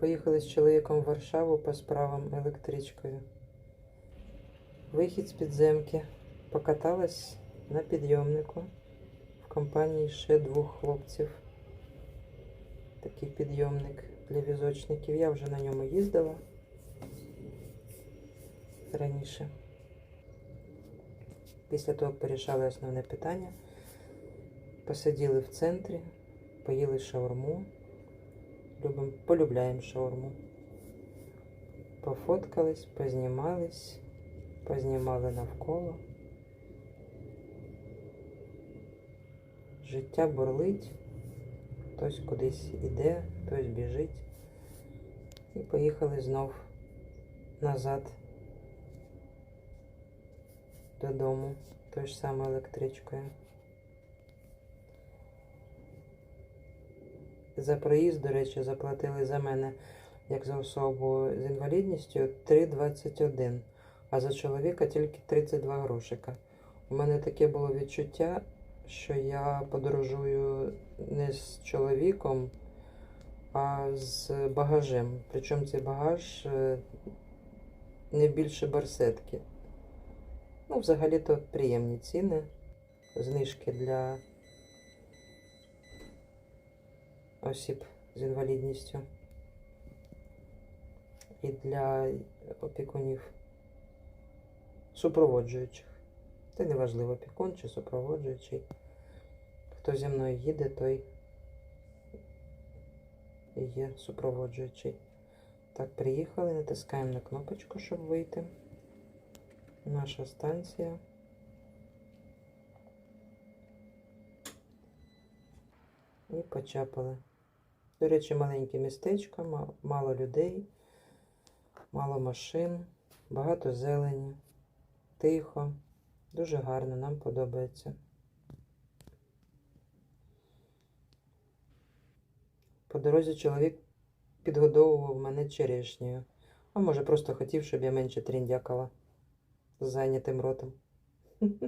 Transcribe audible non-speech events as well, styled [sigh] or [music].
Поїхали з чоловіком в Варшаву по справам електричкою. Вихід з підземки. Покаталась на підйомнику в компанії ще двох хлопців. Такий підйомник для візочників. Я вже на ньому їздила раніше. Після того порішали основне питання. Посиділи в центрі, поїли шаурму. Любим, полюбляємо шаурму. Пофоткались, познімались, познімали навколо. Життя бурлить, хтось кудись іде, хтось біжить. І поїхали знов назад додому, тою ж самою електричкою. За проїзд, до речі, заплатили за мене, як за особу з інвалідністю, 3,21, а за чоловіка тільки 32 грошика. У мене таке було відчуття, що я подорожую не з чоловіком, а з багажем. Причому цей багаж е, не більше барсетки. Ну, взагалі-то приємні ціни, знижки для осіб з інвалідністю і для опікунів супроводжуючих. Це не важливо, опікун чи супроводжуючий. Хто зі мною їде, той є супроводжуючий. Так, приїхали, натискаємо на кнопочку, щоб вийти. Наша станція. І почапали. До речі, маленьке містечко, мало людей, мало машин, багато зелені, тихо, дуже гарно, нам подобається. По дорозі чоловік підгодовував мене черешнею. А може, просто хотів, щоб я менше тріндякала з зайнятим ротом. [laughs]